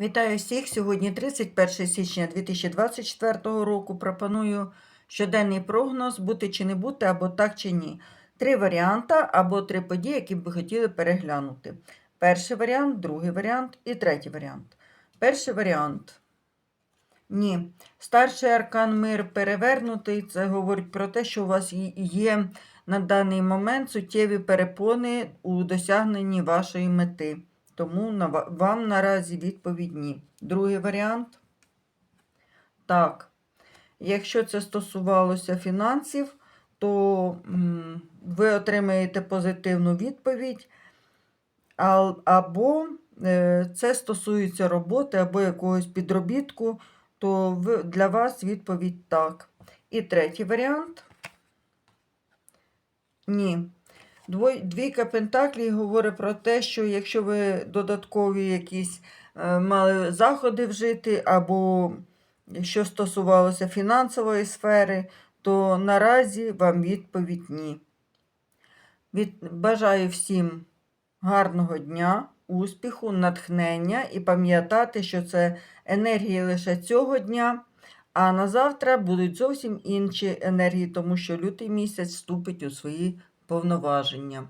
Вітаю всіх! Сьогодні 31 січня 2024 року. Пропоную щоденний прогноз бути чи не бути, або так чи ні. Три варіанти або три події, які б ви хотіли переглянути. Перший варіант, другий варіант і третій варіант. Перший варіант. Ні. Старший аркан мир перевернутий. Це говорить про те, що у вас є- на даний момент суттєві перепони у досягненні вашої мети. Тому вам наразі відповідь ні. Другий варіант. Так. Якщо це стосувалося фінансів, то ви отримаєте позитивну відповідь. Або е, це стосується роботи або якогось підробітку, то для вас відповідь так. І третій варіант. Ні. Двійка Пентаклів говорить про те, що якщо ви додаткові якісь е, мали заходи вжити, або що стосувалося фінансової сфери, то наразі вам відповідь ні. Від, бажаю всім гарного дня, успіху, натхнення і пам'ятати, що це енергії лише цього дня. А на завтра будуть зовсім інші енергії, тому що лютий місяць вступить у свої повноваження.